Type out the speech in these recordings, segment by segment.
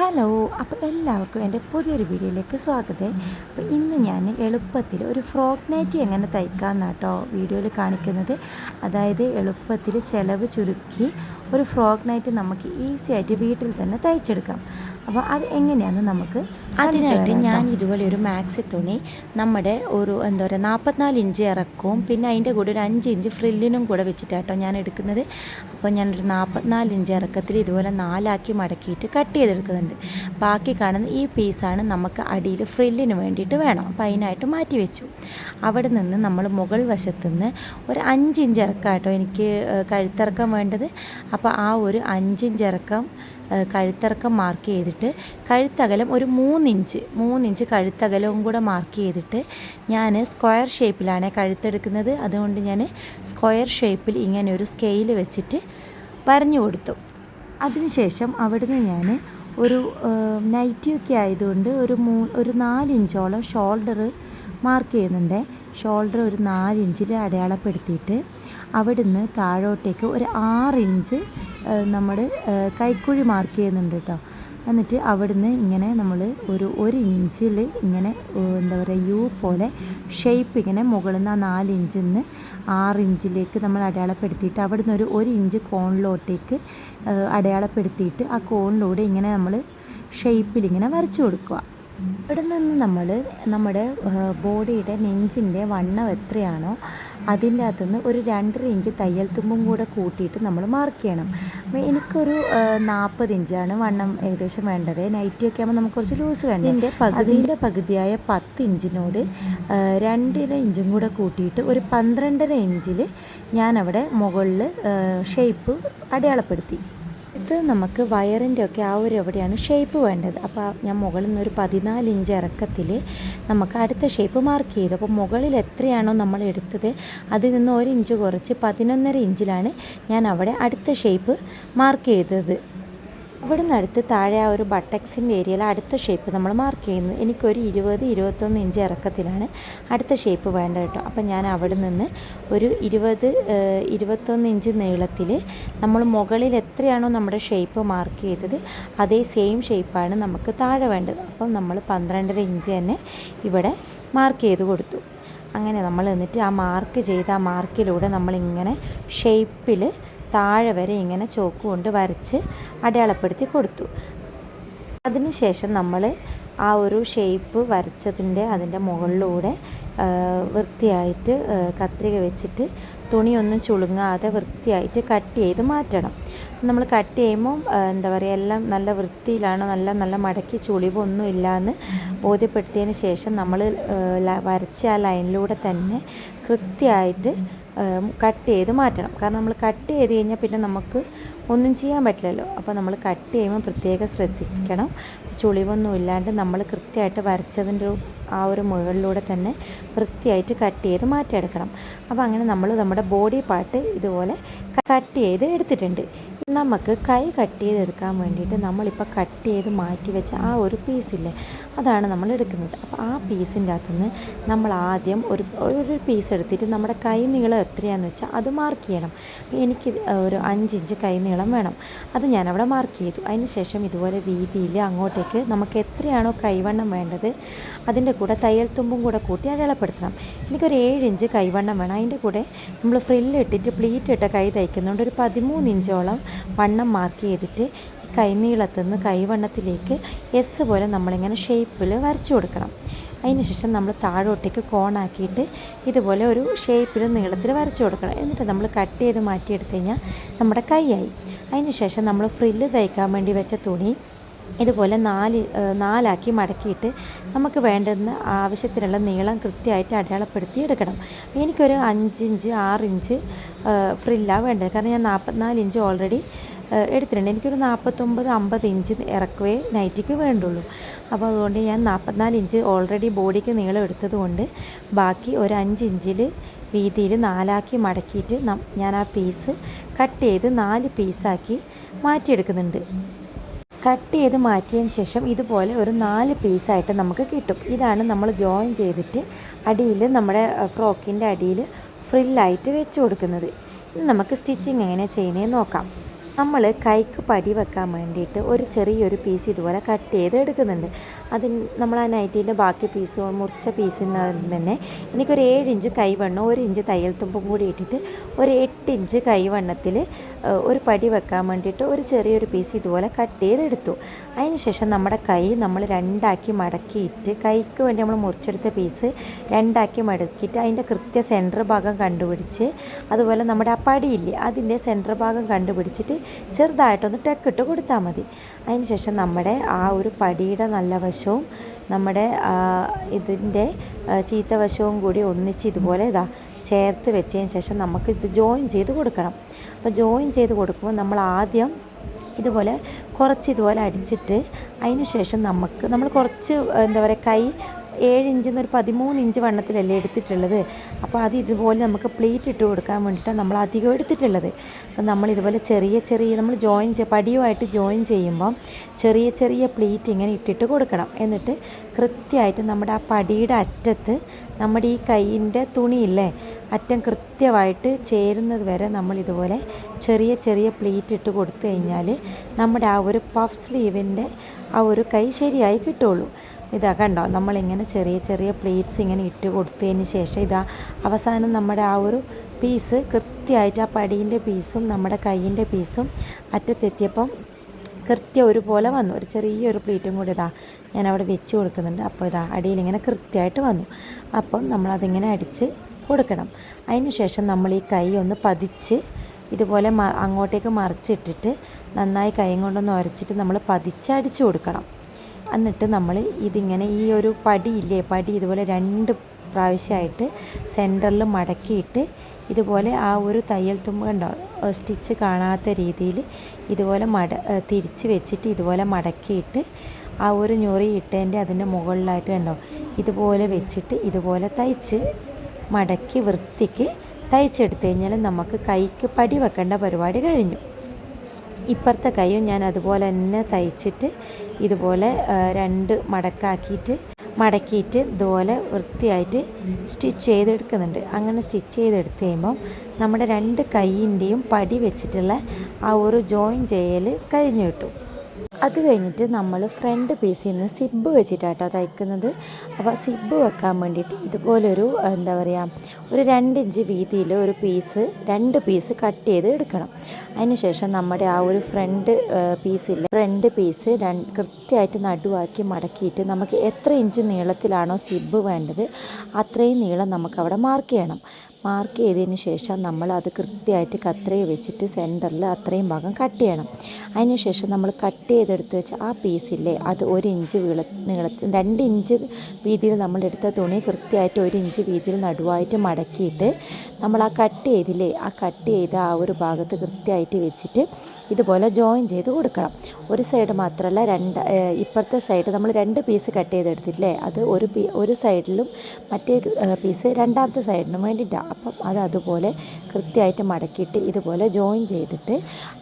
Hello അപ്പോൾ എല്ലാവർക്കും എന്റെ പുതിയൊരു വീഡിയോയിലേക്ക് സ്വാഗതം. അപ്പോൾ ഇന്ന് ഞാൻ എളുപ്പത്തിൽ ഒരു ഫ്രോക്ക് നൈറ്റി എങ്ങനെ തയ്ക്കാമെന്നാണ് കേട്ടോ വീഡിയോയിൽ കാണിക്കുന്നത്. അതായത് എളുപ്പത്തിൽ ചിലവ് ചുരുക്കി ഒരു ഫ്രോക്ക് നൈറ്റ് നമുക്ക് ഈസി ആയിട്ട് വീട്ടിൽ തന്നെ തയ്ച്ചെടുക്കാം. അപ്പോൾ അത് എങ്ങനെയാണെന്ന് നമുക്ക് അതിനായിട്ട് ഞാൻ ഇതുപോലെ ഒരു മാക്സി തുണി നമ്മുടെ ഒരു എന്താ പറയുക നാൽപ്പത്തിനാല് ഇഞ്ച് ഇറക്കവും പിന്നെ അതിന്റെ കൂടെ ഒരു അഞ്ച് ഇഞ്ച് ഫ്രില്ലിനും കൂടെ വെച്ചിട്ടാട്ടോ ഞാൻ എടുക്കുന്നത്. അപ്പോൾ ഞാനൊരു നാൽപ്പത്തിനാല് ഇഞ്ച് ഇറക്കത്തിൽ ഇതുപോലെ നാലാക്കി മടക്കിയിട്ട് കട്ട് ചെയ്തെടുക്കുന്നുണ്ട്. ബാക്കി കാണുന്ന ഈ പീസാണ് നമുക്ക് അടിയിൽ ഫ്രില്ലിന് വേണ്ടിയിട്ട് വേണം. അപ്പോൾ അതിനായിട്ട് മാറ്റി വെച്ചു. അവിടെ നിന്ന് നമ്മൾ മുകൾ വശത്തു നിന്ന് ഒരു അഞ്ചിഞ്ച് ഇറക്കാം കേട്ടോ എനിക്ക് കഴുത്തിറക്കം വേണ്ടത്. അപ്പോൾ ആ ഒരു അഞ്ചിഞ്ച് ഇറക്കം കഴുത്തിറക്കം മാർക്ക് ചെയ്തിട്ട് കഴുത്തകലം ഒരു മൂന്നിഞ്ച് മൂന്നിഞ്ച് കഴുത്തകലവും കൂടെ മാർക്ക് ചെയ്തിട്ട് ഞാൻ സ്ക്വയർ ഷേപ്പിലാണ് കഴുത്തെടുക്കുന്നത്. അതുകൊണ്ട് ഞാൻ സ്ക്വയർ ഷേപ്പിൽ ഇങ്ങനെ ഒരു സ്കെയിൽ വെച്ചിട്ട് പറഞ്ഞു കൊടുത്തു. അതിനുശേഷം അവിടുന്ന് ഞാൻ ഒരു നൈറ്റിയൊക്കെ ആയതുകൊണ്ട് ഒരു മൂ ഒരു നാലിഞ്ചോളം ഷോൾഡർ മാർക്ക് ചെയ്യുന്നുണ്ട്. ഷോൾഡർ ഒരു നാലിഞ്ചിൽ അടയാളപ്പെടുത്തിയിട്ട് അവിടുന്ന് താഴോട്ടേക്ക് ഒരു ആറിഞ്ച് നമ്മൾ കൈക്കുഴി മാർക്ക് ചെയ്യുന്നുണ്ട് കേട്ടോ എന്നിട്ട് അവിടുന്ന് ഇങ്ങനെ നമ്മൾ ഒരു ഒരു ഇഞ്ചിൽ ഇങ്ങനെ എന്താ പറയുക യു പോലെ ഷേപ്പ് ഇങ്ങനെ മുകളിൽ നിന്ന് ആ നാല് ഇഞ്ചിൽ നിന്ന് ആറ് ഇഞ്ചിലേക്ക് നമ്മൾ അടയാളപ്പെടുത്തിയിട്ട് അവിടുന്ന് ഒരു ഒരു ഇഞ്ച് കോണിലോട്ടേക്ക് അടയാളപ്പെടുത്തിയിട്ട് ആ കോണിലൂടെ ഇങ്ങനെ നമ്മൾ ഷേപ്പിൽ ഇങ്ങനെ വരച്ചു കൊടുക്കുക. ഇവിടെ നിന്ന് നമ്മൾ നമ്മുടെ ബോഡിയുടെ നെഞ്ചിന്റെ വണ്ണം എത്രയാണോ അതിന്റെ അകത്തുനിന്ന് ഒരു രണ്ടര ഇഞ്ച് തയ്യൽ തുമ്പും കൂടെ കൂട്ടിയിട്ട് നമ്മൾ മാർക്ക് ചെയ്യണം. എനിക്കൊരു നാൽപ്പത് ഇഞ്ചാണ് വണ്ണം ഏകദേശം വേണ്ടത്. നൈറ്റിയൊക്കെ ആകുമ്പോൾ നമുക്ക് കുറച്ച് ലൂസ് വേണം ഇതിന്റെ പകുതിന്റെ പകുതിയായ പത്ത് ഇഞ്ചിനോട് രണ്ടര ഇഞ്ചും കൂടെ കൂട്ടിയിട്ട് ഒരു പന്ത്രണ്ടര ഇഞ്ചിൽ ഞാനവിടെ മുകളിൽ ഷേപ്പ് അടയാളപ്പെടുത്തി. ഇത് നമുക്ക് വയറിന്റെ ഒക്കെ ആ ഒരു എവിടെയാണ് ഷേപ്പ് വേണ്ടത്. അപ്പോൾ ഞാൻ മുകളിൽ നിന്ന് ഒരു പതിനാല് ഇഞ്ച് ഇറക്കത്തിൽ നമുക്ക് അടുത്ത ഷേപ്പ് മാർക്ക് ചെയ്തു. അപ്പോൾ മുകളിൽ എത്രയാണോ നമ്മൾ എടുത്തത് അതിൽ നിന്ന് ഒരു ഇഞ്ച് കുറച്ച് പതിനൊന്നര ഇഞ്ചിലാണ് ഞാൻ അവിടെ അടുത്ത ഷേപ്പ് മാർക്ക് ചെയ്തത്. അവിടെ നിന്ന് അടുത്ത് താഴെ ആ ഒരു ബട്ടക്സിന്റെ ഏരിയയിൽ അടുത്ത ഷേപ്പ് നമ്മൾ മാർക്ക് ചെയ്യുന്നു. എനിക്കൊരു ഇരുപത് ഇരുപത്തൊന്ന് ഇഞ്ച് ഇറക്കത്തിലാണ് അടുത്ത ഷേപ്പ് വേണ്ട കേട്ടോ. അപ്പം ഞാൻ അവിടെ നിന്ന് ഒരു ഇരുപത് ഇരുപത്തൊന്ന് ഇഞ്ച് നീളത്തിൽ നമ്മൾ മുകളിൽ എത്രയാണോ നമ്മുടെ ഷേപ്പ് മാർക്ക് ചെയ്തത് അതേ സെയിം ഷേപ്പാണ് നമുക്ക് താഴെ വേണ്ടത്. അപ്പം നമ്മൾ പന്ത്രണ്ടര ഇഞ്ച് തന്നെ ഇവിടെ മാർക്ക് ചെയ്ത് കൊടുത്തു. അങ്ങനെ നമ്മൾ എന്നിട്ട് ആ മാർക്ക് ചെയ്ത ആ മാർക്കിലൂടെ നമ്മളിങ്ങനെ ഷേപ്പിൽ താഴെ വരെ ഇങ്ങനെ ചോക്ക് കൊണ്ട് വരച്ച് അടയാളപ്പെടുത്തി കൊടുത്തു. അതിനുശേഷം നമ്മൾ ആ ഒരു ഷേപ്പ് വരച്ചതിന്റെ അതിന്റെ മുകളിലൂടെ വൃത്തിയായിട്ട് കത്രിക വെച്ചിട്ട് തുണിയൊന്നും ചുളുങ്ങാതെ വൃത്തിയായിട്ട് കട്ട് ചെയ്ത് മാറ്റണം. നമ്മൾ കട്ട് ചെയ്യുമ്പോൾ എന്താ പറയുക എല്ലാം നല്ല വൃത്തിയിലാണ് നല്ല നല്ല മടക്കി ചുളിവൊന്നും എന്ന് ബോധ്യപ്പെടുത്തിയതിന് ശേഷം നമ്മൾ വരച്ച ആ ലൈനിലൂടെ തന്നെ കൃത്യമായിട്ട് കട്ട് ചെയ്ത് മാറ്റണം. കാരണം നമ്മൾ കട്ട് ചെയ്ത് കഴിഞ്ഞാൽ പിന്നെ നമുക്ക് ഒന്നും ചെയ്യാൻ പറ്റില്ലല്ലോ. അപ്പോൾ നമ്മൾ കട്ട് ചെയ്യുമ്പോൾ പ്രത്യേകം ശ്രദ്ധിക്കണം. ചുളിവൊന്നും ഇല്ലാണ്ട് നമ്മൾ കൃത്യമായിട്ട് വരച്ചതിന്റെ ആ ഒരു മുകളിലൂടെ തന്നെ വൃത്തിയായിട്ട് കട്ട് ചെയ്ത് മാറ്റിയെടുക്കണം. അപ്പോൾ അങ്ങനെ നമ്മൾ നമ്മുടെ ബോഡി പാർട്ട് ഇതുപോലെ കട്ട് ചെയ്ത് എടുത്തിട്ടുണ്ട്. നമുക്ക് കൈ കട്ട് ചെയ്തെടുക്കാൻ വേണ്ടിയിട്ട് നമ്മളിപ്പോൾ കട്ട് ചെയ്ത് മാറ്റി വെച്ച ആ ഒരു പീസില്ലേ അതാണ് നമ്മൾ എടുക്കുന്നത്. അപ്പോൾ ആ പീസിന്റെ അകത്തുനിന്ന് നമ്മൾ ആദ്യം ഒരു ഒരു പീസ് എടുത്തിട്ട് നമ്മുടെ കൈ നീളം എത്രയാണെന്ന് വെച്ചാൽ അത് മാർക്ക് ചെയ്യണം. അപ്പോൾ എനിക്ക് ഒരു അഞ്ചിഞ്ച് കൈ നീളം വേണം. അത് ഞാനവിടെ മാർക്ക് ചെയ്തു. അതിന് ശേഷം ഇതുപോലെ വീതിയിൽ അങ്ങോട്ടേക്ക് നമുക്ക് എത്രയാണോ കൈവണ്ണം വേണ്ടത് അതിന്റെ കൂടെ തയ്യൽ തുമ്പും കൂടെ കൂട്ടി അടയാളപ്പെടുത്തണം. എനിക്കൊരു ഏഴ് ഇഞ്ച് കൈവണ്ണം വേണം. അതിന്റെ കൂടെ നമ്മൾ ഫ്രില്ല് ഇട്ടിട്ട് പ്ലീറ്റ് ഇട്ട കൈ തയ്ക്കുന്നുണ്ട് ഒരു പതിമൂന്ന് ഇഞ്ചോളം വണ്ണം മാർക്ക് ചെയ്തിട്ട് ഈ കൈനീളത്തു നിന്ന് കൈവണ്ണത്തിലേക്ക് എസ് പോലെ നമ്മളിങ്ങനെ ഷേപ്പിൽ വരച്ചു കൊടുക്കണം. അതിന് ശേഷം നമ്മൾ താഴോട്ടേക്ക് കോണാക്കിയിട്ട് ഇതുപോലെ ഒരു ഷേപ്പിൽ നീളത്തിൽ വരച്ചു കൊടുക്കണം. എന്നിട്ട് നമ്മൾ കട്ട് ചെയ്ത് മാറ്റിയെടുത്ത് കഴിഞ്ഞാൽ നമ്മുടെ കൈയായി അതിന് ശേഷം നമ്മൾ ഫ്രില്ല് തയ്ക്കാൻ വേണ്ടി വെച്ച തുണി ഇതുപോലെ നാല് നാലാക്കി മടക്കിയിട്ട് നമുക്ക് വേണ്ടുന്ന ആവശ്യത്തിനുള്ള നീളം കൃത്യമായിട്ട് അടയാളപ്പെടുത്തി എടുക്കണം. എനിക്കൊരു അഞ്ച് ഇഞ്ച് അഞ്ചിഞ്ച് ഇഞ്ച് ഫ്രില്ലാണ് വേണ്ടത്. കാരണം ഞാൻ നാൽപ്പത്തിനാല് ഇഞ്ച് ഓൾറെഡി എടുത്തിട്ടുണ്ട്. എനിക്കൊരു നാൽപ്പത്തൊമ്പത് അമ്പത് ഇഞ്ച് ഇറക്കുവേ നൈറ്റിക്ക് വേണ്ടുള്ളൂ. അപ്പോൾ അതുകൊണ്ട് ഞാൻ നാൽപ്പത്തിനാല് ഇഞ്ച് ഓൾറെഡി ബോഡിക്ക് നീളം എടുത്തതുകൊണ്ട് ബാക്കി ഒരു അഞ്ച് ഇഞ്ചിൽ വീതിയിൽ നാലാക്കി മടക്കിയിട്ട് ഞാൻ ആ പീസ് കട്ട് ചെയ്ത് നാല് പീസാക്കി മാറ്റിയെടുക്കുന്നുണ്ട്. കട്ട് ചെയ്ത് മാറ്റിയതിന് ശേഷം ഇതുപോലെ ഒരു നാല് പീസായിട്ട് നമുക്ക് കിട്ടും. ഇതാണ് നമ്മൾ ജോയിൻ ചെയ്തിട്ട് അടിയിൽ നമ്മുടെ ഫ്രോക്കിന്റെ അടിയിൽ ഫ്രില്ലായിട്ട് വെച്ച് കൊടുക്കുന്നത്. നമുക്ക് സ്റ്റിച്ചിങ് എങ്ങനെ ചെയ്യുന്നതെന്ന് നോക്കാം. നമ്മൾ കൈക്ക് പടി വെക്കാൻ വേണ്ടിയിട്ട് ഒരു ചെറിയൊരു പീസ് ഇതുപോലെ കട്ട് ചെയ്ത് എടുക്കുന്നുണ്ട്. അതിന് നമ്മൾ ആ നൈറ്റീന്റെ ബാക്കി പീസ് മുറിച്ച പീസിന് തന്നെ എനിക്കൊരു ഏഴ് ഇഞ്ച് കൈവണ്ണം ഒരു ഇഞ്ച് തയ്യൽ തുമ്പും കൂടി ഇട്ടിട്ട് ഒരു എട്ട് ഇഞ്ച് കൈവണ്ണത്തിൽ ഒരു പടി വെക്കാൻ വേണ്ടിയിട്ട് ഒരു ചെറിയൊരു പീസ് ഇതുപോലെ കട്ട് ചെയ്തെടുത്തു ശേഷം നമ്മുടെ കൈ നമ്മൾ രണ്ടാക്കി മടക്കിയിട്ട് കൈക്ക് വേണ്ടി നമ്മൾ മുറിച്ചെടുത്ത പീസ് രണ്ടാക്കി മടക്കിയിട്ട് അതിന്റെ കൃത്യ സെന്റർ ഭാഗം കണ്ടുപിടിച്ച് അതുപോലെ നമ്മുടെ ആ പടിയില്ലേ അതിന്റെ സെന്റർ ഭാഗം കണ്ടുപിടിച്ചിട്ട് ചെറുതായിട്ടൊന്ന് ടെക്കിട്ട് കൊടുത്താൽ മതി. അതിന് ശേഷം നമ്മുടെ ആ ഒരു പടിയുടെ നല്ല വശവും നമ്മുടെ ഇതിന്റെ ചീത്ത വശവും കൂടി ഒന്നിച്ച് ഇതുപോലെ ഇതാ ചേർത്ത് വെച്ചതിന് ശേഷം നമുക്ക് ഇത് ജോയിൻ ചെയ്ത് കൊടുക്കണം. അപ്പോൾ ജോയിൻ ചെയ്ത് കൊടുക്കുമ്പോൾ നമ്മൾ ആദ്യം ഇതുപോലെ കുറച്ച് ഇതുപോലെ അടിച്ചിട്ട് അതിന് ശേഷം നമുക്ക് നമ്മൾ കുറച്ച് എന്താ പറയുക കൈ ഏഴ് ഇഞ്ചിൽ നിന്ന് ഒരു പതിമൂന്ന് ഇഞ്ച് വണ്ണത്തിലല്ലേ എടുത്തിട്ടുള്ളത്? അപ്പോൾ അത് ഇതുപോലെ നമുക്ക് പ്ലേറ്റ് ഇട്ട് കൊടുക്കാൻ വേണ്ടിയിട്ടാണ് നമ്മൾ അധികം എടുത്തിട്ടുള്ളത്. അപ്പോൾ നമ്മൾ ഇതുപോലെ ചെറിയ ചെറിയ നമ്മൾ ജോയിൻ പടിയുമായിട്ട് ജോയിൻ ചെയ്യുമ്പം ചെറിയ ചെറിയ പ്ലേറ്റ് ഇങ്ങനെ ഇട്ടിട്ട് കൊടുക്കണം. എന്നിട്ട് കൃത്യമായിട്ട് നമ്മുടെ ആ പടിയുടെ അറ്റത്ത് നമ്മുടെ ഈ കൈയിന്റെ തുണിയില്ലേ അറ്റം കൃത്യമായിട്ട് ചേരുന്നത് വരെ നമ്മൾ ഇതുപോലെ ചെറിയ ചെറിയ പ്ലേറ്റ് ഇട്ട് കൊടുത്തു കഴിഞ്ഞാൽ നമ്മുടെ ആ ഒരു പഫ് സ്ലീവിന്റെ ആ ഒരു കൈ ശരിയായി കിട്ടുള്ളൂ. ഇതാ കണ്ടോ നമ്മളിങ്ങനെ ചെറിയ ചെറിയ പ്ലേറ്റ്സ് ഇങ്ങനെ ഇട്ട് കൊടുത്തതിന് ശേഷം ഇതാ അവസാനം നമ്മുടെ ആ ഒരു പീസ് കൃത്യമായിട്ട് ആ പടീന്റെ പീസും നമ്മുടെ കൈയിന്റെ പീസും അറ്റത്തെത്തിയപ്പം കൃത്യം ഒരുപോലെ വന്നു. ഒരു ചെറിയൊരു പ്ലേറ്റും കൂടി ഇതാ ഞാൻ അവിടെ വെച്ച് കൊടുക്കുന്നുണ്ട്. അപ്പോൾ ഇതാ അടിയിലിങ്ങനെ കൃത്യമായിട്ട് വന്നു. അപ്പം നമ്മളതിങ്ങനെ അടിച്ച് കൊടുക്കണം. അതിന് ശേഷം നമ്മൾ ഈ കൈ ഒന്ന് പതിച്ച് ഇതുപോലെ അങ്ങോട്ടേക്ക് മറിച്ചിട്ടിട്ട് നന്നായി കൈ കൊണ്ടൊന്ന് ഉരച്ചിട്ട് നമ്മൾ പതിച്ച് അടിച്ചു കൊടുക്കണം. എന്നിട്ട് നമ്മൾ ഇതിങ്ങനെ ഈ ഒരു പടിയില്ലേ പടി ഇതുപോലെ രണ്ട് പ്രാവശ്യമായിട്ട് സെന്ററിൽ മടക്കിയിട്ട് ഇതുപോലെ ആ ഒരു തയ്യൽ തുമ്പ് കണ്ടോ? സ്റ്റിച്ച് കാണാത്ത രീതിയിൽ ഇതുപോലെ മട തിരിച്ച് വെച്ചിട്ട് ഇതുപോലെ മടക്കിയിട്ട് ആ ഒരു ഞൊറി ഇട്ടതിന്റെ അതിന്റെ മുകളിലായിട്ട് കണ്ടോ? ഇതുപോലെ വെച്ചിട്ട് ഇതുപോലെ തയ്ച്ച് മടക്കി വൃത്തിക്ക് തയ്ച്ചെടുത്തു കഴിഞ്ഞാൽ നമുക്ക് കൈക്ക് പടി വെക്കേണ്ട പരിപാടി കഴിഞ്ഞു. ഇപ്പുറത്തെ കൈയും ഞാൻ അതുപോലെ തന്നെ തയ്ച്ചിട്ട് ഇതുപോലെ രണ്ട് മടക്കാക്കിയിട്ട് മടക്കിയിട്ട് ഇതുപോലെ വൃത്തിയായിട്ട് സ്റ്റിച്ച് ചെയ്തെടുക്കുന്നുണ്ട്. അങ്ങനെ സ്റ്റിച്ച് ചെയ്തെടുത്ത് കഴിയുമ്പം നമ്മുടെ രണ്ട് കൈയിന്റെയും പടി വെച്ചിട്ടുള്ള ആ ഒരു ജോയിൻ ചെയ്യൽ കഴിഞ്ഞു കിട്ടും. അത് കഴിഞ്ഞിട്ട് നമ്മൾ ഫ്രണ്ട് പീസിൽ നിന്ന് സിബ് വെച്ചിട്ടാട്ടോ തയ്ക്കുന്നത്. അപ്പോൾ സിബ്ബ് വെക്കാൻ വേണ്ടിയിട്ട് ഇതുപോലൊരു എന്താ പറയുക ഒരു രണ്ട് ഇഞ്ച് വീതിയിൽ ഒരു പീസ് രണ്ട് പീസ് കട്ട് ചെയ്ത് എടുക്കണം. അതിന് ശേഷം നമ്മുടെ ആ ഒരു ഫ്രണ്ട് പീസിൽ ഫ്രണ്ട് പീസ് കൃത്യമായിട്ട് നടുവാക്കി മടക്കിയിട്ട് നമുക്ക് എത്ര ഇഞ്ച് നീളത്തിലാണോ സിബ്ബ് വേണ്ടത് അത്രയും നീളം നമുക്കവിടെ മാർക്ക് ചെയ്യണം. മാർക്ക് ചെയ്തതിന് ശേഷം നമ്മൾ അത് കൃത്യമായിട്ട് കത്രയെ വെച്ചിട്ട് സെന്ററിൽ അത്രയും ഭാഗം കട്ട് ചെയ്യണം. അതിന് ശേഷം നമ്മൾ കട്ട് ചെയ്തെടുത്ത് വെച്ച ആ പീസില്ലേ അത് ഒരു ഇഞ്ച് വീള നീളത്തിൽ രണ്ട് ഇഞ്ച് വീതിയിൽ നമ്മൾ എടുത്ത തുണി കൃത്യമായിട്ട് ഒരു ഇഞ്ച് വീതിയിൽ നടുവായിട്ട് മടക്കിയിട്ട് നമ്മൾ ആ കട്ട് ചെയ്തില്ലേ ആ കട്ട് ചെയ്ത ആ ഒരു ഭാഗത്ത് കൃത്യമായിട്ട് വെച്ചിട്ട് ഇതുപോലെ ജോയിൻ ചെയ്ത് കൊടുക്കണം. ഒരു സൈഡ് മാത്രമല്ല രണ്ട് ഇപ്പുറത്തെ സൈഡ് നമ്മൾ രണ്ട് പീസ് കട്ട് ചെയ്തെടുത്തില്ലേ അത് ഒരു ഒരു സൈഡിലും മറ്റേ പീസ് രണ്ടാമത്തെ സൈഡിനും വേണ്ടിയിട്ടാണ് അപ്പം അത് അതുപോലെ കൃത്യമായിട്ട് മടക്കിയിട്ട് ഇതുപോലെ ജോയിൻ ചെയ്തിട്ട്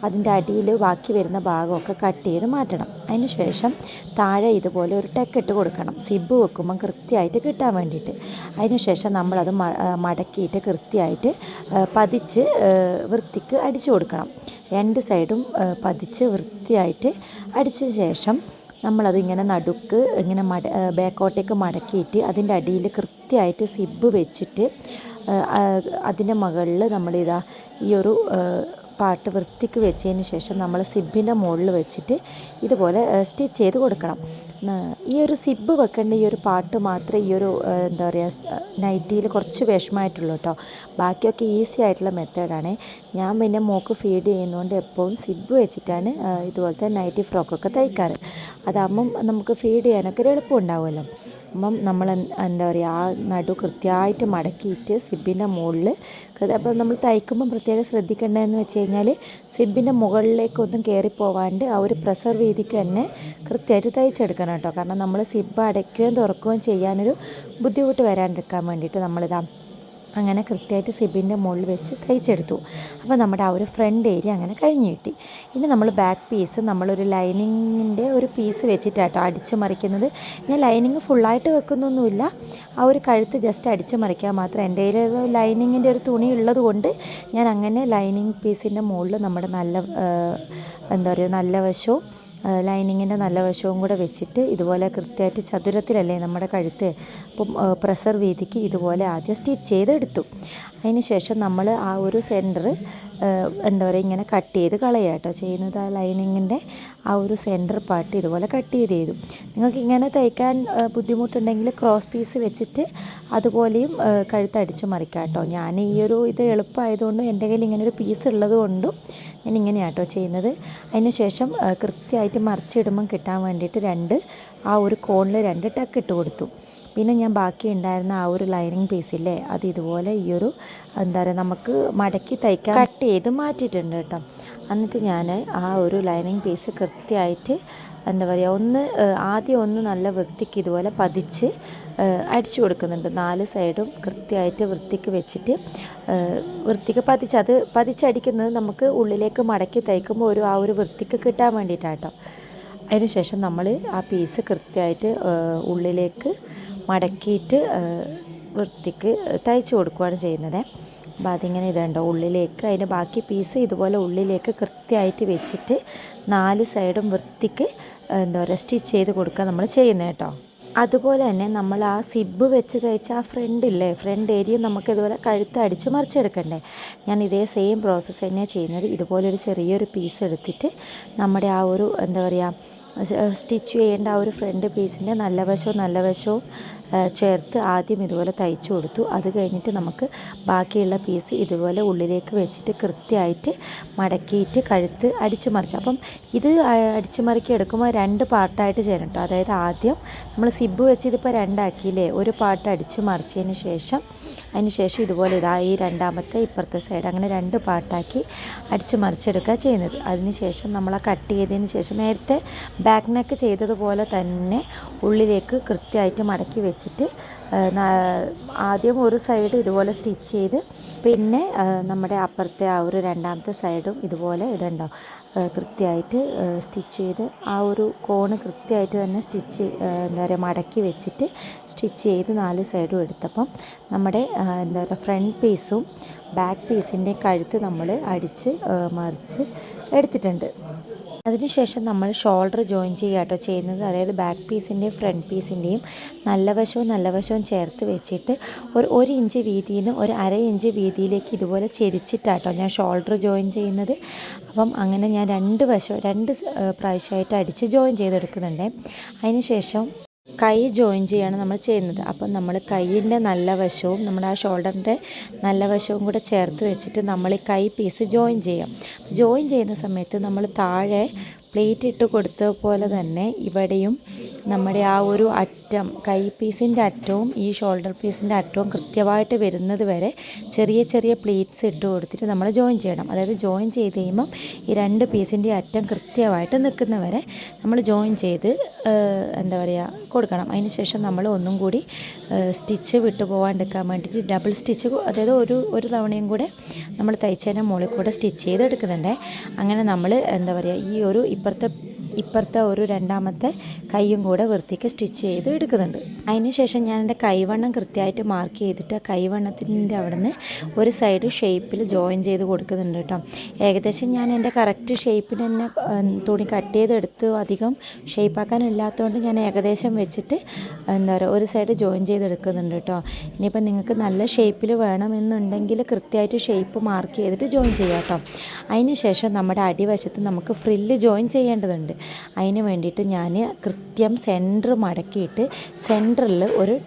അതിന്റെ അടിയിൽ ബാക്കി വരുന്ന ഭാഗമൊക്കെ കട്ട് ചെയ്ത് മാറ്റണം. അതിന് ശേഷം താഴെ ഇതുപോലെ ഒരു ടെക്ക് ഇട്ട് കൊടുക്കണം. സിബ് വെക്കുമ്പം കൃത്യമായിട്ട് കിട്ടാൻ വേണ്ടിയിട്ട്. അതിന് ശേഷം നമ്മളത് മടക്കിയിട്ട് കൃത്യമായിട്ട് പതിച്ച് വൃത്തിക്ക് അടിച്ചു കൊടുക്കണം. രണ്ട് സൈഡും പതിച്ച് വൃത്തിയായിട്ട് അടിച്ച ശേഷം നമ്മളത് ഇങ്ങനെ നടുക്ക് ഇങ്ങനെ മട ബാക്കോട്ടേക്ക് മടക്കിയിട്ട് അതിന്റെ അടിയിൽ കൃത്യമായിട്ട് സിബ് വെച്ചിട്ട് അതിന്റെ മുകളിൽ നമ്മളിതാ ഈ ഒരു പാട്ട് വൃത്തിക്ക് വെച്ചതിന് ശേഷം നമ്മൾ സിബിന്റെ മുകളിൽ വെച്ചിട്ട് ഇതുപോലെ സ്റ്റിച്ച് ചെയ്ത് കൊടുക്കണം. ഈ ഒരു സിബ് വെക്കേണ്ട ഈ ഒരു പാട്ട് മാത്രമേ ഈ ഒരു എന്താ പറയുക നൈറ്റിയിൽ കുറച്ച് വിഷമമായിട്ടുള്ളൂ കേട്ടോ. ബാക്കിയൊക്കെ ഈസി ആയിട്ടുള്ള മെത്തേഡാണ്. ഞാൻ പിന്നെ മോക്ക് ഫീഡ് ചെയ്യുന്നതുകൊണ്ട് എപ്പോഴും സിബ് വെച്ചിട്ടാണ് ഇതുപോലത്തെ നൈറ്റി ഫ്രോക്കൊക്കെ തയ്ക്കാറ്. അതാകുമ്പം നമുക്ക് ഫീഡ് ചെയ്യാനൊക്കെ ഒരു എളുപ്പം ഉണ്ടാവുമല്ലോ അപ്പം നമ്മൾ എന്താ പറയുക ആ നടു കൃത്യമായിട്ട് മടക്കിയിട്ട് സിബിന്റെ മുകളിൽ അപ്പോൾ നമ്മൾ തയ്ക്കുമ്പം പ്രത്യേകം ശ്രദ്ധിക്കേണ്ടതെന്ന് വെച്ച് കഴിഞ്ഞാൽ സിബിന്റെ മുകളിലേക്കൊന്നും കയറിപ്പോവാണ്ട് ആ ഒരു പ്രസർ രീതിക്ക് തന്നെ കൃത്യമായിട്ട് തയ്ച്ചെടുക്കണം കേട്ടോ. കാരണം നമ്മൾ സിബ് അടയ്ക്കുകയും തുറക്കുകയും ചെയ്യാനൊരു ബുദ്ധിമുട്ട് വരാണ്ടിരിക്കാൻ വേണ്ടിയിട്ട് നമ്മളിതാ അങ്ങനെ കൃത്യമായിട്ട് സിബിന്റെ മുകളിൽ വെച്ച് തയ്ച്ചെടുത്തു. അപ്പോൾ നമ്മുടെ ആ ഒരു ഫ്രണ്ട് ഏരിയ അങ്ങനെ കഴിഞ്ഞ് കിട്ടി. ഇനി നമ്മൾ ബാക്ക് പീസ് നമ്മളൊരു ലൈനിങ്ങിന്റെ ഒരു പീസ് വെച്ചിട്ടാട്ടോ അടിച്ച് മറിക്കുന്നത്. ഞാൻ ലൈനിങ് ഫുള്ളായിട്ട് വെക്കുന്നൊന്നുമില്ല. ആ ഒരു കഴുത്ത് ജസ്റ്റ് അടിച്ച് മറിക്കാൻ മാത്രം. എന്റെ കയ്യിൽ ലൈനിങ്ങിന്റെ ഒരു തുണി ഉള്ളത് കൊണ്ട് ഞാൻ അങ്ങനെ ലൈനിങ് പീസിന്റെ മുകളിൽ നമ്മുടെ നല്ല എന്താ പറയുക നല്ല വശവും ലൈനിങ്ങിന്റെ നല്ല വശവും കൂടെ വെച്ചിട്ട് ഇതുപോലെ കൃത്യമായിട്ട് ചതുരത്തിലല്ലേ നമ്മുടെ കഴുത്ത്? അപ്പം പ്രസർ വീതിക്ക് ഇതുപോലെ ആദ്യം സ്റ്റിച്ച് ചെയ്തെടുത്തു. അതിന് ശേഷം നമ്മൾ ആ ഒരു സെന്റർ എന്താ പറയുക ഇങ്ങനെ കട്ട് ചെയ്ത് കളയുക കേട്ടോ ചെയ്യുന്നത് ആ ലൈനിങ്ങിന്റെ ആ ഒരു സെന്റർ പാർട്ട് ഇതുപോലെ കട്ട് ചെയ്ത് ചെയ്തു. നിങ്ങൾക്ക് ഇങ്ങനെ തയ്ക്കാൻ ബുദ്ധിമുട്ടുണ്ടെങ്കിൽ ക്രോസ് പീസ് വെച്ചിട്ട് അതുപോലെയും കഴുത്തടിച്ച് മറിക്കാം കേട്ടോ. ഞാൻ ഈ ഒരു ഇത് എളുപ്പമായതുകൊണ്ടും എന്റെ കയ്യിൽ ഒരു പീസ് ഉള്ളത് കൊണ്ടും ഞാൻ ഇങ്ങനെയാണ് കേട്ടോ ചെയ്യുന്നത്. അതിനുശേഷം കൃത്യമായിട്ട് മറിച്ചിടുമ്പം കിട്ടാൻ വേണ്ടിയിട്ട് രണ്ട് ആ ഒരു കോണിൽ രണ്ട് ടക്ക് ഇട്ട് കൊടുത്തു. പിന്നെ ഞാൻ ബാക്കി ഉണ്ടായിരുന്ന ആ ഒരു ലൈനിങ് പീസില്ലേ അത് ഇതുപോലെ ഈ ഒരു എന്താ പറയുക നമുക്ക് മടക്കി തയ്ക്കാൻ കട്ട് ചെയ്ത് മാറ്റിയിട്ടുണ്ട് കേട്ടോ. എന്നിട്ട് ഞാൻ ആ ഒരു ലൈനിങ് പീസ് കൃത്യമായിട്ട് എന്താ പറയുക ഒന്ന് ആദ്യം ഒന്ന് നല്ല വൃത്തിക്ക് ഇതുപോലെ പതിച്ച് അടിച്ചു കൊടുക്കുന്നുണ്ട്. നാല് സൈഡും കൃത്യമായിട്ട് വൃത്തിക്ക് വെച്ചിട്ട് വൃത്തിക്ക് പതിച്ച് അത് പതിച്ചടിക്കുന്നത് നമുക്ക് ഉള്ളിലേക്ക് മടക്കി തയ്ക്കുമ്പോൾ ഒരു ആ ഒരു വൃത്തിക്ക് കിട്ടാൻ വേണ്ടിയിട്ടാട്ടോ. അതിനുശേഷം നമ്മൾ ആ പീസ് കൃത്യമായിട്ട് ഉള്ളിലേക്ക് മടക്കിയിട്ട് വൃത്തിക്ക് തയ്ച്ചു കൊടുക്കുകയാണ് ചെയ്യുന്നത്. അപ്പോൾ അതിങ്ങനെ ഇതുണ്ടോ. ഉള്ളിലേക്ക് അതിന്റെ ബാക്കി പീസ് ഇതുപോലെ ഉള്ളിലേക്ക് കൃത്യമായിട്ട് വെച്ചിട്ട് നാല് സൈഡും വൃത്തിക്ക് എന്താ പറയുക സ്റ്റിച്ച് ചെയ്ത് കൊടുക്കുക നമ്മൾ ചെയ്യുന്നത് കേട്ടോ. അതുപോലെ തന്നെ നമ്മൾ ആ സിബ് വെച്ച് തയ്ച്ച ആ ഫ്രണ്ട് ഇല്ലേ ഫ്രണ്ട് ഏരിയ നമുക്ക് ഇതുപോലെ കഴുത്ത് അടിച്ച് മറിച്ചെടുക്കണ്ടേ. ഞാൻ ഇതേ സെയിം പ്രോസസ്സ് തന്നെയാണ് ചെയ്യുന്നത്. ഇതുപോലൊരു ചെറിയൊരു പീസ് എടുത്തിട്ട് നമ്മുടെ ആ ഒരു എന്താ പറയുക സ്റ്റിച്ച് ചെയ്യേണ്ട ആ ഒരു ഫ്രണ്ട് പീസിന്റെ നല്ല വശവും നല്ല വശവും ചേർത്ത് ആദ്യം ഇതുപോലെ തയ്ച്ചു കൊടുത്തു. അത് കഴിഞ്ഞിട്ട് നമുക്ക് ബാക്കിയുള്ള പീസ് ഇതുപോലെ ഉള്ളിലേക്ക് വെച്ചിട്ട് കൃത്യമായിട്ട് മടക്കിയിട്ട് കഴുത്ത് അടിച്ചു മറിച്ചു. അപ്പം ഇത് അടിച്ചു മറിക്കി എടുക്കുമ്പോൾ രണ്ട് പാർട്ടായിട്ട് ചെയ്യണം കേട്ടോ. അതായത് ആദ്യം നമ്മൾ സിബ് വെച്ച് ഇതിപ്പോൾ രണ്ടാക്കിയില്ലേ? ഒരു പാർട്ട് അടിച്ചു മറിച്ചതിന് ശേഷം അതിന് ശേഷം ഇതുപോലെ ഇതാ ഈ രണ്ടാമത്തെ ഇപ്പുറത്തെ സൈഡ് അങ്ങനെ രണ്ട് പാട്ടാക്കി അടിച്ച് മറിച്ചെടുക്കുക ചെയ്യുന്നത്. അതിന് ശേഷം നമ്മൾ ആ കട്ട് ചെയ്തതിന് ശേഷം നേരത്തെ ബാക്ക് നെക്ക് ചെയ്തതുപോലെ തന്നെ ഉള്ളിലേക്ക് കൃത്യമായിട്ട് മടക്കി വെച്ചിട്ട് ആദ്യം ഒരു സൈഡ് ഇതുപോലെ സ്റ്റിച്ച് ചെയ്ത് പിന്നെ നമ്മുടെ അപ്പുറത്തെ ആ ഒരു രണ്ടാമത്തെ സൈഡും ഇതുപോലെ ഇതുണ്ടോ? ആ, കൃത്യമായിട്ട് സ്റ്റിച്ച് ചെയ്ത് ആ ഒരു കോണ് കൃത്യമായിട്ട് തന്നെ സ്റ്റിച്ച് എന്താ പറയുക മടക്കി വെച്ചിട്ട് സ്റ്റിച്ച് ചെയ്ത് നാല് സൈഡും എടുത്തപ്പം നമ്മുടെ എന്താ പറയുക ഫ്രണ്ട് പീസും ബാക്ക് പീസിന്റെ കഴുത്ത് നമ്മൾ അടിച്ച് മറിച്ച് എടുത്തിട്ടുണ്ട്. അതിനുശേഷം നമ്മൾ ഷോൾഡർ ജോയിൻ ചെയ്യുക കേട്ടോ. ചെയ്യുന്നത് അതായത് ബാക്ക് പീസിന്റെയും ഫ്രണ്ട് പീസിന്റെയും നല്ല വശവും നല്ല വശവും ചേർത്ത് വെച്ചിട്ട് ഒരു ഒരു ഇഞ്ച് വീതിയിൽ നിന്ന് ഒരു അര ഇഞ്ച് വീതിയിലേക്ക് ഇതുപോലെ ചെരിച്ചിട്ടാട്ടോ ഞാൻ ഷോൾഡർ ജോയിൻ ചെയ്യുന്നത്. അപ്പം അങ്ങനെ ഞാൻ രണ്ട് വശം രണ്ട് പ്രാവശ്യമായിട്ട് അടിച്ച് ജോയിൻ ചെയ്തെടുക്കുന്നുണ്ട്. അതിന് ശേഷം കൈ ജോയിൻ ചെയ്യാണ് നമ്മൾ ചെയ്യുന്നത്. അപ്പം നമ്മൾ കൈയിന്റെ നല്ല വശവും നമ്മുടെ ആ ഷോൾഡറിന്റെ നല്ല വശവും കൂടെ ചേർത്ത് വെച്ചിട്ട് നമ്മൾ ഈ കൈ പീസ് ജോയിൻ ചെയ്യാം. ജോയിൻ ചെയ്യുന്ന സമയത്ത് നമ്മൾ താഴെ പ്ലേറ്റ് ഇട്ട് കൊടുത്ത പോലെ തന്നെ ഇവിടെയും നമ്മുടെ ആ ഒരു അറ്റം കൈ പീസിന്റെ അറ്റവും ഈ ഷോൾഡർ പീസിന്റെ അറ്റവും കൃത്യമായിട്ട് വരുന്നത് വരെ ചെറിയ ചെറിയ പ്ലീറ്റ്സ് ഇട്ട് കൊടുത്തിട്ട് നമ്മൾ ജോയിൻ ചെയ്യണം. അതായത് ജോയിൻ ചെയ്ത് കഴിയുമ്പം ഈ രണ്ട് പീസിന്റെ അറ്റം കൃത്യമായിട്ട് നിൽക്കുന്ന വരെ നമ്മൾ ജോയിൻ ചെയ്ത് എന്താ പറയുക കൊടുക്കണം. അതിന് ശേഷം നമ്മൾ ഒന്നും കൂടി സ്റ്റിച്ച് വിട്ടു പോകാണ്ടിരിക്കാൻ വേണ്ടിയിട്ട് ഡബിൾ സ്റ്റിച്ച് അതായത് ഒരു ഒരു തവണയും കൂടെ നമ്മൾ തയ്ച്ചതിന്റെ മുകളിൽ കൂടെ സ്റ്റിച്ച് ചെയ്ത് എടുക്കുന്നുണ്ട് അങ്ങനെ നമ്മൾ എന്താ പറയുക ഈ ഒരു ഇപ്പുറത്തെ ഇപ്പുറത്തെ ഒരു രണ്ടാമത്തെ കൈയും കൂടെ വൃത്തിക്ക് സ്റ്റിച്ച് ചെയ്ത് എടുക്കുന്നുണ്ട്. അതിന് ശേഷം ഞാൻ എന്റെ കൈവണ്ണം കൃത്യമായിട്ട് മാർക്ക് ചെയ്തിട്ട് കൈവണ്ണത്തിന്റെ അവിടുന്ന് ഒരു സൈഡ് ഷേപ്പിൽ ജോയിൻ ചെയ്ത് കൊടുക്കുന്നുണ്ട് കേട്ടോ. ഏകദേശം ഞാൻ എന്റെ കറക്റ്റ് ഷേപ്പിന് തന്നെ തുണി കട്ട് ചെയ്തെടുത്ത് അധികം ഷേപ്പാക്കാനില്ലാത്തതുകൊണ്ട് ഞാൻ ഏകദേശം വെച്ചിട്ട് എന്താ പറയുക ഒരു സൈഡ് ജോയിൻ ചെയ്തെടുക്കുന്നുണ്ട് കേട്ടോ. ഇനിയിപ്പോൾ നിങ്ങൾക്ക് നല്ല ഷേപ്പിൽ വേണമെന്നുണ്ടെങ്കിൽ കൃത്യമായിട്ട് ഷേപ്പ് മാർക്ക് ചെയ്തിട്ട് ജോയിൻ ചെയ്യാം കേട്ടോ. അതിന് ശേഷം നമ്മുടെ അടിവശത്ത് നമുക്ക് ഫ്രില്ല് ജോയിൻ ചെയ്യേണ്ടതുണ്ട്. അതിന് വേണ്ടിയിട്ട് ഞാൻ കൃത്യം സെന്റർ മടക്കിയിട്ട് സെന്ററിൽ ഒരു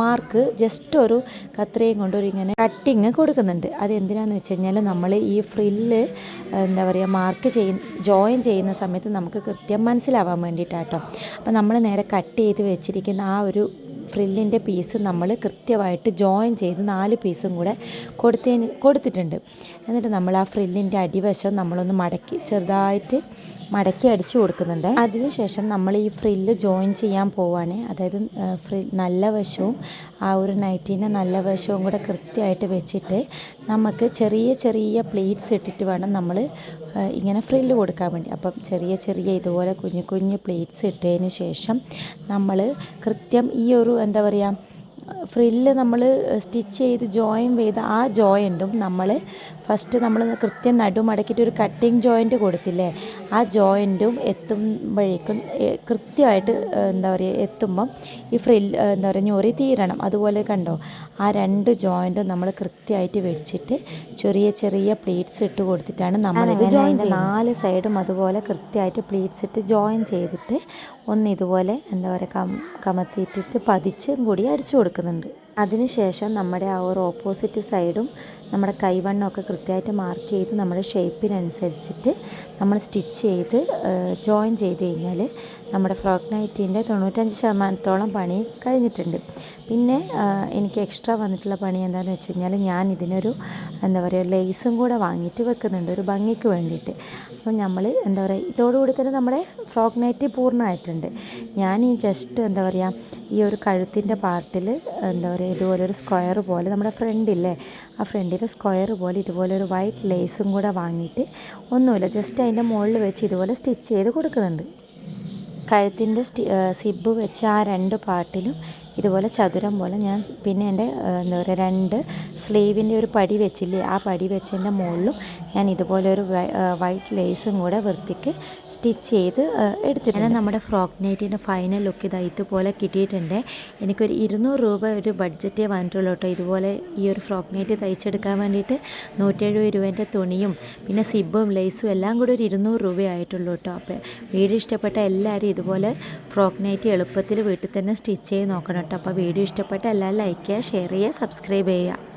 മാർക്ക് ജസ്റ്റ് ഒരു കത്രയും കൊണ്ട് ഒരു ഇങ്ങനെ കട്ടിങ് കൊടുക്കുന്നുണ്ട്. അത് എന്തിനാന്ന് വെച്ച് കഴിഞ്ഞാൽ നമ്മൾ ഈ ഫ്രില്ല് എന്താ പറയുക മാർക്ക് ചെയ്യുന്ന ജോയിൻ ചെയ്യുന്ന സമയത്ത് നമുക്ക് കൃത്യം മനസ്സിലാവാൻ വേണ്ടിയിട്ടാട്ടോ. അപ്പോൾ നമ്മൾ നേരെ കട്ട് ചെയ്ത് വെച്ചിരിക്കുന്ന ആ ഒരു ഫ്രില്ലിന്റെ പീസ് നമ്മൾ കൃത്യമായിട്ട് ജോയിൻ ചെയ്ത് നാല് പീസും കൂടെ കൊടുത്തതിന് കൊടുത്തിട്ടുണ്ട്. എന്നിട്ട് നമ്മൾ ആ ഫ്രില്ലിന്റെ അടിവശം നമ്മളൊന്ന് മടക്കി ചെറുതായിട്ട് മടക്കി അടിച്ചു കൊടുക്കുന്നുണ്ട്. അതിനുശേഷം നമ്മൾ ഈ ഫ്രില്ല് ജോയിൻ ചെയ്യാൻ പോവാണ്. അതായത് ഫ്രിൽ നല്ല വശവും ആ ഒരു നൈറ്റീന്റെ നല്ല വശവും കൂടെ കൃത്യമായിട്ട് വെച്ചിട്ട് നമുക്ക് ചെറിയ ചെറിയ പ്ലേറ്റ്സ് ഇട്ടിട്ട് വേണം നമ്മൾ ഇങ്ങനെ ഫ്രില്ല് കൊടുക്കാൻ വേണ്ടി. അപ്പം ചെറിയ ചെറിയ ഇതുപോലെ കുഞ്ഞു കുഞ്ഞു പ്ലേറ്റ്സ് ഇട്ടതിന് ശേഷം നമ്മൾ കൃത്യം ഈ ഒരു എന്താ പറയുക ഫ്രില്ല് നമ്മൾ സ്റ്റിച്ച് ചെയ്ത് ജോയിൻ ചെയ്ത് ആ ജോയിന്റും നമ്മൾ ഫസ്റ്റ് നമ്മൾ കൃത്യം നടുമടക്കിയിട്ട് ഒരു കട്ടിങ് ജോയിന്റ് കൊടുത്തില്ലേ? ആ ജോയിന്റും എത്തുമ്പോഴേക്കും കൃത്യമായിട്ട് എന്താ പറയുക എത്തുമ്പം ഈ ഫ്രിൽ എന്താ പറയുക ഞൊറി തീരണം. അതുപോലെ കണ്ടോ ആ രണ്ട് ജോയിന്റും നമ്മൾ കൃത്യമായിട്ട് വെച്ചിട്ട് ചെറിയ ചെറിയ പ്ലേറ്റ്സ് ഇട്ട് കൊടുത്തിട്ടാണ് നമ്മളിത് ജോയിൻ നാല് സൈഡും അതുപോലെ കൃത്യമായിട്ട് പ്ലേറ്റ്സ് ഇട്ട് ജോയിൻ ചെയ്തിട്ട് ഒന്ന് ഇതുപോലെ എന്താ പറയുക കം കമത്തിയിട്ടിട്ട് പതിച്ചും കൂടി അടിച്ചു കൊടുക്കുന്നുണ്ട്. അതിനുശേഷം നമ്മുടെ ആ ഒരു ഓപ്പോസിറ്റ് സൈഡും നമ്മുടെ കൈവണ്ണമൊക്കെ കൃത്യമായിട്ട് മാർക്ക് ചെയ്ത് നമ്മുടെ ഷേപ്പിനനുസരിച്ചിട്ട് നമ്മൾ സ്റ്റിച്ച് ചെയ്ത് ജോയിൻ ചെയ്ത് കഴിഞ്ഞാൽ നമ്മുടെ ഫ്രോക്ക് നൈറ്റിന്റെ തൊണ്ണൂറ്റഞ്ച് ശതമാനത്തോളം പണി കഴിഞ്ഞിട്ടുണ്ട്. പിന്നെ എനിക്ക് എക്സ്ട്രാ വന്നിട്ടുള്ള പണി എന്താണെന്ന് വെച്ച് കഴിഞ്ഞാൽ ഞാൻ ഇതിനൊരു എന്താ പറയുക ലേസും കൂടെ വാങ്ങിയിട്ട് വെക്കുന്നുണ്ട് ഒരു ഭംഗിക്ക് വേണ്ടിയിട്ട്. അപ്പോൾ നമ്മൾ എന്താ പറയുക ഇതോടുകൂടി തന്നെ നമ്മുടെ ഫ്രോക്ക് നൈറ്റ് പൂർണമായിട്ടുണ്ട്. ഞാൻ ഈ ജസ്റ്റ് എന്താ പറയുക ഈ ഒരു കഴുത്തിന്റെ പാർട്ടിൽ എന്താ പറയുക ഇതുപോലെ ഒരു സ്ക്വയർ പോലെ നമ്മുടെ ഫ്രണ്ടില്ലേ ആ ഫ്രണ്ടിൽ സ്ക്വയർ പോലെ ഇതുപോലെ ഒരു വൈറ്റ് ലേസും കൂടെ വാങ്ങിയിട്ട് ഒന്നുമില്ല ജസ്റ്റ് അതിന്റെ മുകളിൽ വെച്ച് ഇതുപോലെ സ്റ്റിച്ച് ചെയ്ത് കൊടുക്കുന്നുണ്ട്. കഴുത്തിന്റെ സ്റ്റി സിബ് വെച്ച് ആ രണ്ട് പാർട്ടിലും ഇതുപോലെ ചതുരം പോലെ ഞാൻ പിന്നെ എന്റെ എന്താ പറയുക രണ്ട് സ്ലീവിന്റെ ഒരു പടി വെച്ചില്ലേ ആ പടി വെച്ചതിന്റെ മുകളിലും ഞാൻ ഇതുപോലെ ഒരു വൈറ്റ് ലേസും കൂടെ വൃത്തിക്ക് സ്റ്റിച്ച് ചെയ്ത് എടുത്തിട്ട് നമ്മുടെ ഫ്രോക്ക് നൈറ്റിന്റെ ഫൈനൽ ലുക്ക് ഇതാ ഇതുപോലെ കിട്ടിയിട്ടുണ്ട്. എനിക്കൊരു ഇരുന്നൂറ് രൂപ ഒരു ബഡ്ജറ്റേ വന്നിട്ടുള്ളൂ കേട്ടോ. ഇതുപോലെ ഈ ഒരു ഫ്രോക്ക് നൈറ്റ് തയ്ച്ചെടുക്കാൻ വേണ്ടിയിട്ട് നൂറ്റെഴുപത് രൂപേന്റെ തുണിയും പിന്നെ സിബും ലേസും എല്ലാം കൂടി ഒരു ഇരുന്നൂറ് രൂപയായിട്ടുള്ളൂ കേട്ടോ. അപ്പോൾ വീഡിയോ ഇഷ്ടപ്പെട്ട എല്ലാവരും ഇതുപോലെ ഫ്രോക്ക് നൈറ്റ് എളുപ്പത്തിൽ വീട്ടിൽ തന്നെ സ്റ്റിച്ച് ചെയ്ത് നോക്കണം കേട്ടോ. അപ്പോൾ വീഡിയോ ഇഷ്ടപ്പെട്ട എല്ലാവരും ലൈക്ക് ചെയ്യുക ഷെയർ ചെയ്യുക സബ്സ്ക്രൈബ് ചെയ്യുക.